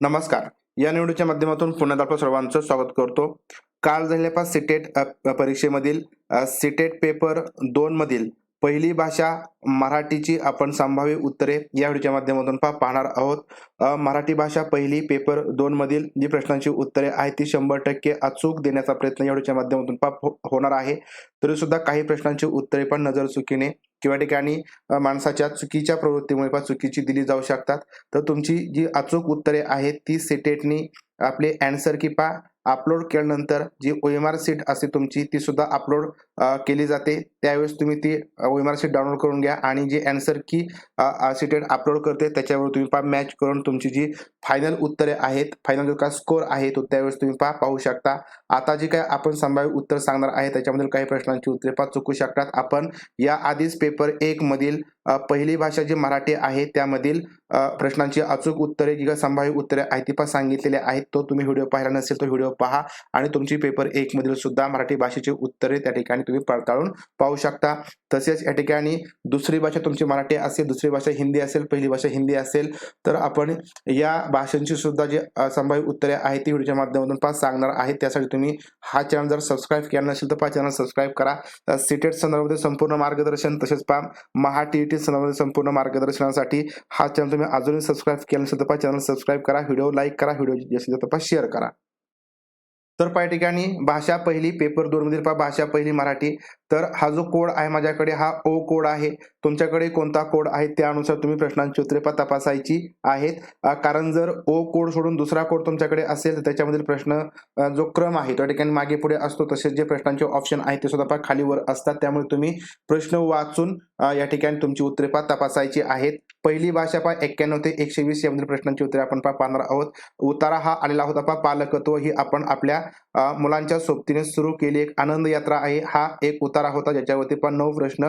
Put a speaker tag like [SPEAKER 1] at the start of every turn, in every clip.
[SPEAKER 1] नमस्कार. या निवडीच्या माध्यमातून पुण्यात आपलं सर्वांचं स्वागत करतो. काल झालेल्या सिटेट परीक्षेमधील सिटेट पेपर दोन मधील पहिली भाषा मराठीची आपण संभाव्य उत्तरे या व्हिडिओच्या माध्यमातून पा पाहणार आहोत. मराठी भाषा पहिली पेपर दोन मधील जी प्रश्नांची उत्तरे आहेत ती शंभर टक्के अचूक देण्याचा प्रयत्न या व्हिडिओच्या माध्यमातून पा हो- होणार आहे. तरी सुद्धा काही प्रश्नांची उत्तरे पण नजर चुकीने किंवा ठिकाणी माणसाच्या चुकीच्या प्रवृत्तीमुळे पण चुकीची दिली जाऊ शकतात. तर तुमची जी अचूक उत्तरे आहेत ती सेटेटनी आपले अँसर की पा अपलोड केल्यानंतर जी ओ एम आर सीट असते तुमची ती सुद्धा अपलोड केली जाते. त्यावेळेस तुम्ही ती O M R sheet download करून घ्या आणि जी अँसर की सिटेड अपलोड करते. त्याच्यावर तुम्ही पहा मॅच करून तुमची जी फायनल उत्तरे आहेत फायनल जो काय स्कोर आहे तो त्यावेळेस तुम्ही पहा पाहू शकता. आता जी काय आपण संभाव्य उत्तर सांगणार आहे त्याच्यामधील काही प्रश्नांची उत्तरे पहा चुकू शकतात. आपण या आधीच पेपर एक मधील पहिली भाषा जी मराठी आहे त्यामधील प्रश्नांची अचूक उत्तरे किंवा संभाव्य उत्तरे आहेत ती पण सांगितलेले आहेत. तो तुम्ही व्हिडिओ पाहिला नसेल तो व्हिडिओ पहा आणि तुमची पेपर एक मधील सुद्धा मराठी भाषेची उत्तरे त्या ठिकाणी तुम्ही पडताळून पाहू शकता. तसेच या ठिकाणी दुसरी भाषा तुमची मराठी असेल दुसरी भाषा हिंदी असेल पहिली भाषा हिंदी असेल तर आपण या भाषांची सुद्धा जी संभाव्य उत्तरे आहेत ती व्हिडिओच्या माध्यमातून पाच सांगणार आहेत त्यासाठी तुम्ही हा चॅनल जर सबस्क्राईब केला नसेल तर पा चॅनल सबस्क्राईब करा. सिटेट संदर्भामध्ये संपूर्ण मार्गदर्शन तसेच पा महा टी टी संदर्भामध्ये संपूर्ण मार्गदर्शनासाठी हा चॅनल तुम्ही अजूनही सबस्क्राईब केला नसेल तर चॅनल सबस्क्राईब करा व्हिडिओ लाईक करा व्हिडिओ जास्तीत जास्त पा शेअर करा. तर पाय या ठिकाणी भाषा पहिली पेपर दोन मधील पा भाषा पहिली मराठी. तर हा जो कोड आहे माझ्याकडे हा ओ कोड आहे. तुमच्याकडे कोणता कोड आहे त्यानुसार तुम्ही प्रश्नांची उत्तरे पा तपासायची आहेत. कारण जर ओ कोड सोडून दुसरा कोड तुमच्याकडे असेल तर त्याच्यामधील प्रश्न जो क्रम आहे त्या ठिकाणी मागे पुढे असतो. तसेच जे प्रश्नांचे ऑप्शन आहेत ते सुद्धा पहा खालीवर असतात. त्यामुळे तुम्ही प्रश्न वाचून या ठिकाणी तुमची उत्तरे पा तपासायची आहेत. पहिली भाषा पहा एक्क्याण्णव ते एकशे वीस यामधील प्रश्नांची उत्तरे आपण पाहणार आहोत. उतारा हा आलेला होता पहा पालकत्व. ही आपण आपल्या मुलांच्या सोबतीने सुरू केली एक आनंद यात्रा आहे. हा एक उतारा होता ज्याच्यावरती पण नऊ प्रश्न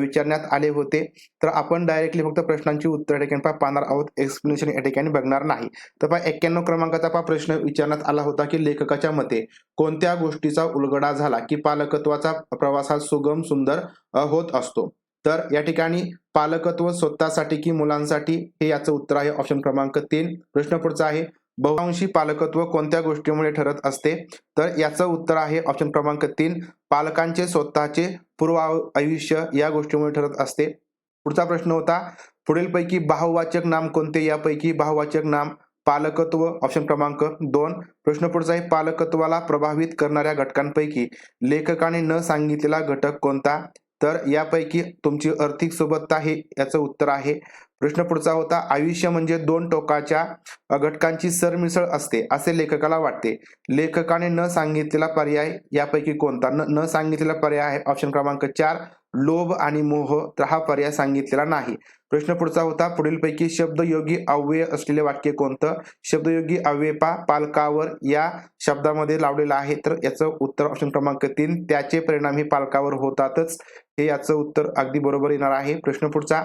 [SPEAKER 1] विचारण्यात आले होते. तर आपण डायरेक्टली फक्त प्रश्नांची उत्तर या ठिकाणी पाहणार आहोत. एक्सप्लेनेशन या ठिकाणी बघणार नाही. तर पहा एक्क्याण्णव क्रमांकाचा पा प्रश्न विचारण्यात आला होता की लेखकाच्या मते कोणत्या गोष्टीचा उलगडा झाला की पालकत्वाचा प्रवास हा सुगम सुंदर होत असतो? तर या ठिकाणी पालकत्व स्वतःसाठी की मुलांसाठी हे याचं उत्तर आहे. ऑप्शन क्रमांक तीन. प्रश्न पुढचा आहे. बहुतांशी पालकत्व कोणत्या गोष्टीमुळे ठरत असते? तर याचं उत्तर आहे. ऑप्शन क्रमांक तीन. पालकांचे स्वतःचे पूर्व आयुष्य या गोष्टीमुळे ठरत असते. पुढचा प्रश्न होता पुढीलपैकी बहुवाचक नाम कोणते? यापैकी बहुवाचक नाम पालकत्व. ऑप्शन क्रमांक दोन. प्रश्न पुढचा आहे. पालकत्वाला प्रभावित करणाऱ्या घटकांपैकी लेखकाने न सांगितलेला घटक कोणता? तर यापैकी तुमची आर्थिक सुबत्ता हे याचं उत्तर आहे. प्रश्न पुढचा होता आयुष्य म्हणजे दोन टोकाच्या घटकांची सरमिसळ असते असे लेखकाला वाटते. लेखकाने न सांगितलेला पर्याय यापैकी कोणता? न न सांगितलेला पर्याय आहे ऑप्शन क्रमांक चार लोभ आणि मोह तर हा पर्याय सांगितलेला नाही. प्रश्न पुढचा होता पुढीलपैकी शब्दयोगी अव्यय असलेले वाक्य कोणतं? शब्दयोगी अव्ययपा पालकावर या शब्दामध्ये लावलेलं आहे. तर याचं उत्तर ऑप्शन क्रमांक तीन त्याचे परिणाम हे पालकावर होतातच. हे याचं उत्तर अगदी बरोबर येणार आहे. प्रश्न पुढचा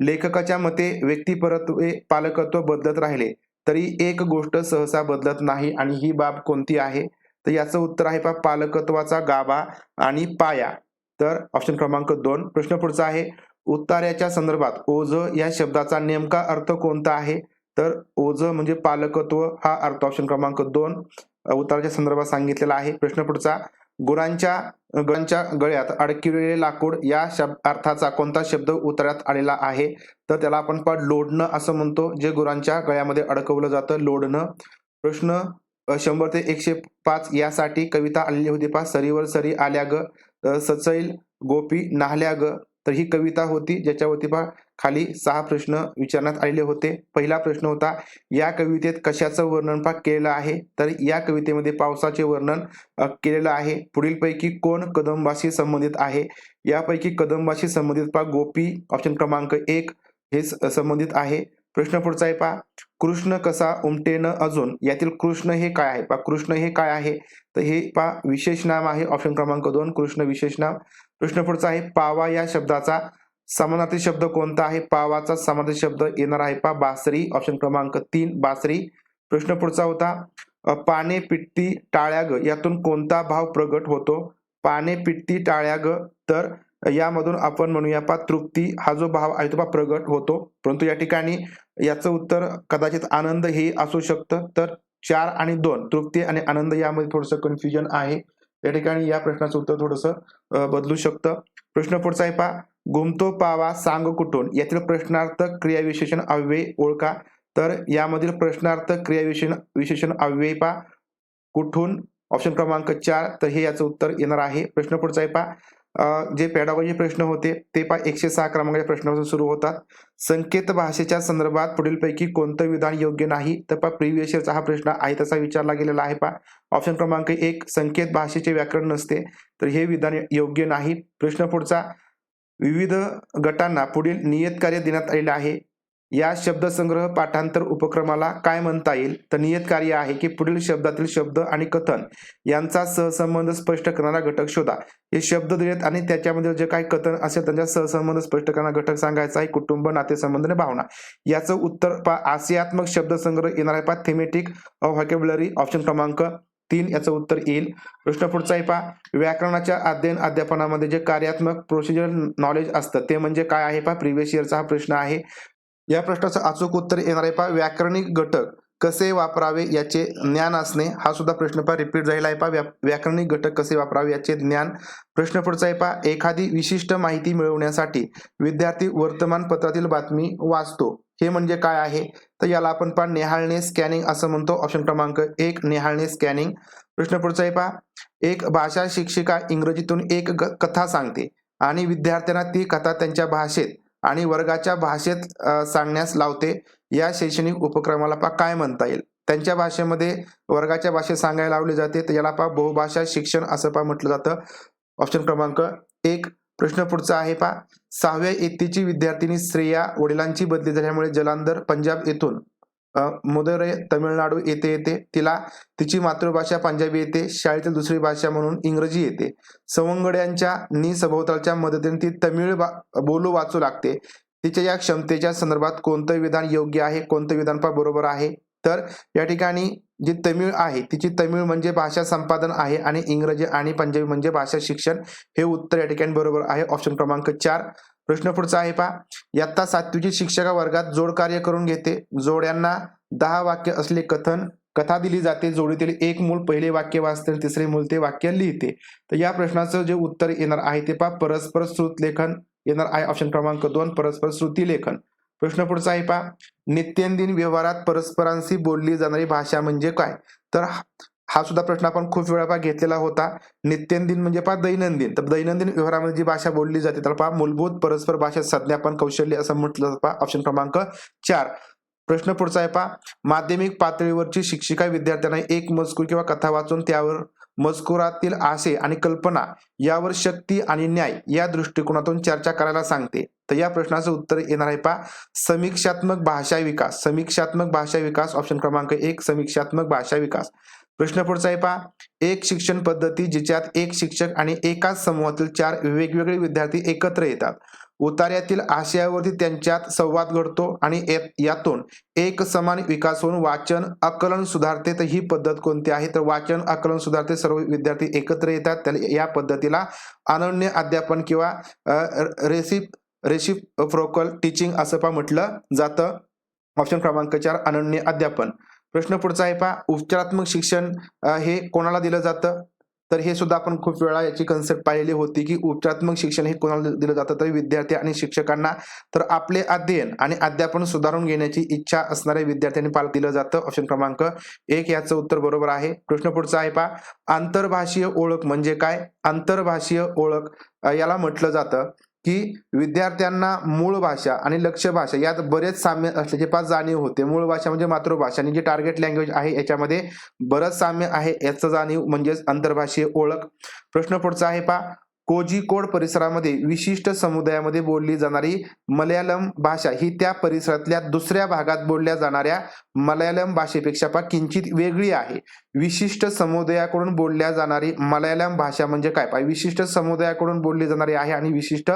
[SPEAKER 1] लेखकाच्या मते व्यक्तिपरत्वे पालकत्व बदलत राहिले तरी एक गोष्ट सहसा बदलत नाही आणि ही बाब कोणती आहे? तर याचं उत्तर आहे पा पालकत्वाचा गाभा आणि पाया. तर ऑप्शन क्रमांक दोन प्रश्न पुढचा आहे उतार्याच्या संदर्भात ओझ या शब्दाचा नेमका अर्थ कोणता आहे? तर ओझ म्हणजे पालकत्व हा अर्थ ऑप्शन क्रमांक दोन उत्ताराच्या उताराच्या संदर्भात सांगितलेला आहे. प्रश्न पुढचा गुरांच्या गुरांच्या गळ्यात अडकिलेले लाकूड या शब्द अर्थाचा कोणता शब्द उतार्यात आलेला आहे? तर त्याला आपण पण लोडणं असं म्हणतो जे गुरांच्या गळ्यामध्ये अडकवलं जातं लोडणं. प्रश्न शंभर ते एकशे पाच यासाठी कविता आलेली होती पा सरीवर सरी आल्या ग सचैल गोपी नाहल्या ग तर ही कविता होती ज्याच्यावरती पहा खाली सहा प्रश्न विचारण्यात आलेले होते. पहिला प्रश्न होता या कवितेत कशाचं वर्णन पा केलेलं आहे? तर या कवितेमध्ये पावसाचे वर्णन केलेलं आहे. पुढीलपैकी कोण कदंबाशी संबंधित आहे? यापैकी कदंबाशी संबंधित पा गोपी ऑप्शन क्रमांक एक हे स- संबंधित आहे. प्रश्न पुढचा आहे पा कृष्ण कसा उमटेनं अजून यातील कृष्ण हे काय आहे? पा कृष्ण हे काय आहे? तर हे पा विशेष नाम आहे ऑप्शन क्रमांक दोन कृष्ण विशेष नाम. प्रश्न पुढचा आहे पावा या शब्दाचा समानार्थी शब्द कोणता आहे? पावाचा समानार्थी शब्द येणार आहे पा बासरी ऑप्शन क्रमांक तीन बासरी. प्रश्न पुढचा होता पाने पिट्टी टाळ्याग यातून कोणता भाव प्रगट होतो? पाने पिट्टी टाळ्याग तर यामधून आपण म्हणूया पा तृप्ती हा जो भाव आहे तो पा प्रगट होतो. परंतु या ठिकाणी याचं उत्तर कदाचित आनंद हे असू शकतं. तर चार आणि दोन तृप्ती आणि आनंद यामध्ये थोडंसं कन्फ्युजन आहे. या ठिकाणी या प्रश्नाचं उत्तर थोडंसं बदलू शकतं. प्रश्न पुढचा आहे पा गुमतो पावा सांग कुठून? यातील प्रश्नार्थ क्रियाविशेषण अव्यय ओळखा. तर यामधील प्रश्नार्थ क्रियाविशेषण विशेषण अव्यय पा कुठून? ऑप्शन क्रमांक चार. तर हे याचं उत्तर येणार आहे. प्रश्न पुढचा आहे पा जे पॅडागॉजी प्रश्न होते ते पा एकशे सहा क्रमांकाच्या प्रश्नापासून सुरू होतात. संकेत भाषेच्या संदर्भात पुढीलपैकी कोणतं विधान योग्य नाही? तर पहा प्रिव्हियस इयरचा हा प्रश्न आहे तसा विचारला गेलेला आहे पहा. ऑप्शन क्रमांक एक संकेत भाषेचे व्याकरण नसते तर हे विधान योग्य नाही. प्रश्न पुढचा विविध गटांना पुढील नियत कार्य देण्यात आलेलं आहे. या शब्दसंग्रह पाठांतर उपक्रमाला काय म्हणता येईल? तर नियत कार्य आहे की पुढील शब्दातील शब्द आणि कथन यांचा सहसंबंध स्पष्ट करणारा घटक शोधा. हे शब्द दिलेत आणि त्याच्यामध्ये जे काही कथन असेल त्यांचा सहसंबंध स्पष्ट करणारा घटक सांगायचा आहे. कुटुंब नातेसंबंध आणि भावना. याचं उत्तर पा आशयात्मक शब्दसंग्रह येणार आहे पा थेमेटिक व्हॉकॅब्युलरी ऑप्शन क्रमांक तीन याचं उत्तर येईल. प्रश्न पुढचा आहे पहा. व्याकरणाच्या अध्ययन अध्यापनामध्ये जे कार्यात्मक प्रोसिजर नॉलेज असतं ते म्हणजे काय आहे पहा? प्रिव्हियस इयरचा हा प्रश्न आहे. या प्रश्नाचं अचूक उत्तर येणार आहे पहा. व्याकरणिक घटक कसे वापरावे याचे ज्ञान असणे हा सुद्धा प्रश्न पहा. रिपीट झालेला आहे पहा. व्या व्याकरणिक घटक कसे वापरावे याचे ज्ञान. प्रश्न पुढचा आहे पहा. एखादी विशिष्ट माहिती मिळवण्यासाठी विद्यार्थी वर्तमानपत्रातील बातमी वाचतो. हे म्हणजे काय आहे? तर याला आपण पहा नेहाळणे स्कॅनिंग असं म्हणतो. ऑप्शन क्रमांक एक नेहाळणे स्कॅनिंग प्रश्न पुढचा आहे पहा. एक भाषा शिक्षिका इंग्रजीतून एक ग- कथा सांगते आणि विद्यार्थ्यांना ती कथा त्यांच्या भाषेत आणि वर्गाच्या भाषेत सांगण्यास लावते. या शैक्षणिक उपक्रमाला पहा काय म्हणता येईल? त्यांच्या भाषेमध्ये वर्गाच्या भाषेत सांगायला लावले जाते. तर याला पहा बहुभाषा शिक्षण असं पहा म्हटलं जातं. ऑप्शन क्रमांक एक. प्रश्न पुढचा आहे पहा. सहाव्या इयत्तेची विद्यार्थिनी श्रेया वडिलांची बदली झाल्यामुळे जलांधर पंजाब येथून मुदरे तमिळनाडू येथे येते. तिला तिची मातृभाषा पंजाबी येते शाळेतील दुसरी भाषा म्हणून इंग्रजी येते. सवंगड्यांच्या नि सभोवतालच्या मदतीने ती तमिळ बा- बोलू वाचू लागते. तिच्या या क्षमतेच्या संदर्भात कोणतं विधान योग्य आहे कोणतं विधान पा बरोबर आहे. तर या ठिकाणी जी तमिळ आहे तिची तमिळ म्हणजे भाषा संपादन आहे आणि इंग्रजी आणि पंजाबी म्हणजे भाषा शिक्षण हे उत्तर या ठिकाणी बरोबर आहे. ऑप्शन क्रमांक चार. प्रश्न पुढचा आहे पहा. इयत्ता सातवीची शिक्षका वर्गात जोड कार्य करून घेते. जोड्यांना दहा वाक्य असले कथन कथा दिली जाते. जोडीतील एक मूल पहिले वाक्य वाचते आणि तिसरे मूल ते वाक्य लिहिते. तर या प्रश्नाचं जे उत्तर येणार आहे ते पहा. परस्पर श्रुत लेखन येणार आहे ऑप्शन क्रमांक दोन परस्पर श्रुती लेखन. प्रश्न पुढचा आहे पहा. नित्यंदिन व्यवहारात परस्परांशी बोलली जाणारी भाषा म्हणजे काय? तर हा- सुद्धा प्रश्न आपण खूप वेळा पहा घेतलेला होता. नित्यंदिन म्हणजे पहा दैनंदिन. तर दैनंदिन व्यवहारामध्ये जी भाषा बोलली जाते त्याला पहा मूलभूत परस्पर भाषा संज्ञापन कौशल्य असं म्हटलं पहा ऑप्शन क्रमांक चार. प्रश्न पुढचा आहे पहा. माध्यमिक पातळीवरची शिक्षिका विद्यार्थ्यांना एक मजकूर किंवा कथा वाचून त्यावर मजकुरातील आशय आणि कल्पना यावर शक्ती आणि न्याय या दृष्टिकोनातून चर्चा करायला सांगते. तर या प्रश्नाचं उत्तर येणार आहे पहा. समीक्षात्मक भाषा विकास. समीक्षात्मक भाषा विकास ऑप्शन क्रमांक एक समीक्षात्मक भाषा विकास. प्रश्न पुढचा आहे पहा. एक शिक्षण पद्धती जिच्यात एक शिक्षक आणि एकाच समूहातील चार वेगवेगळे विद्यार्थी एकत्र येतात. उतार्यातील आशयावरती त्यांच्यात संवाद घडतो आणि यातून एक समान विकास होऊन वाचन आकलन सुधारते. तर ही पद्धत कोणती आहे? तर वाचन आकलन सुधारते. सर्व विद्यार्थी एकत्र येतात. त्याला या पद्धतीला अनन्य अध्यापन किंवा रेसिप रेसिप फ्रोकल टीचिंग असं पहा म्हटलं जातं. ऑप्शन क्रमांक चार अनन्य अध्यापन. प्रश्न पुढचा आहे पहा. उपचारात्मक शिक्षण हे कोणाला दिलं जातं? तर हे सुद्धा आपण खूप वेळा याची कन्सेप्ट पाहिलेली होती की उपचारात्मक शिक्षण हे कोणाला दिलं जातं? तर विद्यार्थी आणि शिक्षकांना. तर आपले अध्ययन आणि अध्यापन सुधारून घेण्याची इच्छा असणाऱ्या विद्यार्थ्यांनी पाल दिलं जातं. ऑप्शन क्रमांक एक याचं उत्तर बरोबर आहे. प्रश्न पुढचा आहे पहा. आंतरभाषीय ओळख म्हणजे काय? आंतरभाषीय ओळख याला म्हटलं जातं. की विद्यार्थ्यांना मूळ भाषा आणि लक्ष्य भाषा यात बरेच साम्य असल्याचे पाच जाणीव होते. मूळ भाषा म्हणजे मातृभाषा आणि जी टार्गेट लँग्वेज आहे याच्यामध्ये बरंच साम्य आहे याचं जाणीव म्हणजेच आंतरभाषीय ओळख. प्रश्न पुढचा आहे पहा. कोझिकोड परिसरामध्ये विशिष्ट समुदायामध्ये बोलली जाणारी मल्याळम भाषा ही त्या परिसरातल्या दुसऱ्या भागात बोलल्या जाणाऱ्या मल्याळम भाषेपेक्षा पा किंचित वेगळी आहे. विशिष्ट समुदायाकडून बोलल्या जाणारी मल्याळम भाषा म्हणजे काय? पहा विशिष्ट समुदायाकडून बोलली जाणारी आहे आणि विशिष्ट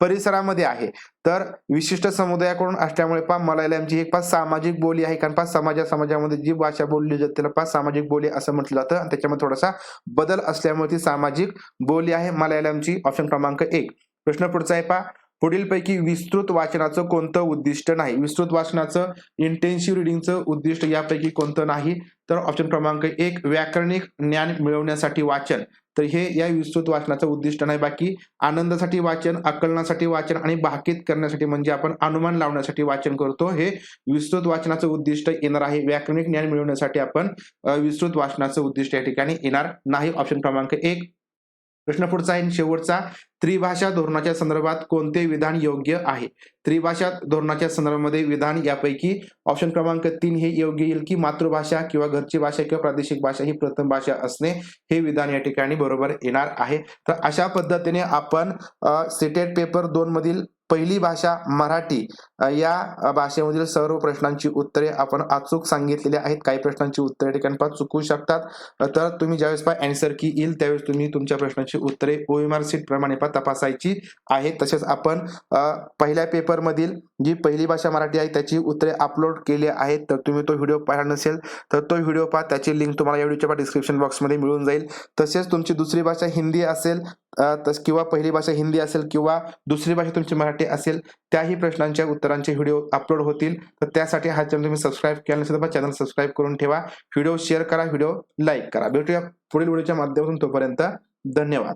[SPEAKER 1] परिसरामध्ये आहे. तर विशिष्ट समुदायाकडून असल्यामुळे पहा मल्याळमची एक पाच सामाजिक बोली आहे. कारण पाच समाजा समाजामध्ये जी भाषा बोलली जाते त्याला पाच सामाजिक बोली असं म्हटलं जातं. आणि त्याच्यामध्ये थोडासा बदल असल्यामुळे ती सामाजिक बोली आहे मल्याळमची. ऑप्शन क्रमांक एक. प्रश्न पुढचा आहे पहा. पुढीलपैकी विस्तृत वाचनाचं कोणतं उद्दिष्ट नाही? विस्तृत वाचनाचं इंटेन्सिव्ह रिडिंगचं उद्दिष्ट यापैकी कोणतं नाही? तर ऑप्शन क्रमांक एक व्याकरणिक ज्ञान मिळवण्यासाठी वाचन. तर हे या विस्तृत वाचनाचं उद्दिष्ट नाही. बाकी आनंदासाठी वाचन आकलनासाठी वाचन आणि भाकीत करण्यासाठी म्हणजे आपण अनुमान लावण्यासाठी वाचन करतो. हे विस्तृत वाचनाचं उद्दिष्ट येणार आहे. व्याकरणिक ज्ञान मिळवण्यासाठी आपण विस्तृत वाचनाचं उद्दिष्ट या ठिकाणी येणार नाही. ऑप्शन क्रमांक एक. प्रश्न पुढचा आहे शेवटचा. त्रिभाषा धोरणाच्या संदर्भात कोणते विधान योग्य आहे? त्रिभाषा धोरणाच्या संदर्भामध्ये विधान यापैकी ऑप्शन क्रमांक तीन हे योग्य येईल की मातृभाषा किंवा घरची भाषा किंवा प्रादेशिक भाषा ही प्रथम भाषा असणे हे विधान या ठिकाणी बरोबर येणार आहे. तर अशा पद्धतीने आपण सिटेट पेपर दोन मधील पहिली भाषा मराठी या भाषेमधील सर्व प्रश्नांची उत्तरे आपण अचूक सांगितलेली आहेत. काही प्रश्नांची उत्तरे ठिकाणी पाच चुकू शकतात. तर तुम्ही ज्यावेळेस पहा अँसर की येईल त्यावेळेस तुम्ही तुमच्या प्रश्नांची उत्तरे ओएमआर सीट प्रमाणे पहा तपासायची आहे. तसेच आपण पहिल्या पेपरमधील जी पहिली भाषा मराठी आहे त्याची उत्तरे अपलोड केली आहेत. तर तुम्ही तो व्हिडिओ पाहिला नसेल तर तो व्हिडिओ पहा. त्याची लिंक तुम्हाला या व्हिडिओच्या डिस्क्रिप्शन बॉक्समध्ये मिळून जाईल. तसेच तुमची दुसरी भाषा हिंदी असेल तस किंवा पहिली भाषा हिंदी असेल किंवा दुसरी भाषा तुमची मराठी असेल त्याही प्रश्नांच्या उत्तरांचे व्हिडिओ अपलोड होतील. तर त्यासाठी हा चॅनल तुम्ही सबस्क्राईब केला नसेल तर चॅनल सबस्क्राईब करून ठेवा. व्हिडिओ शेअर करा व्हिडिओ लाईक करा. भेटूया पुढील व्हिडिओच्या माध्यमातून तोपर्यंत धन्यवाद.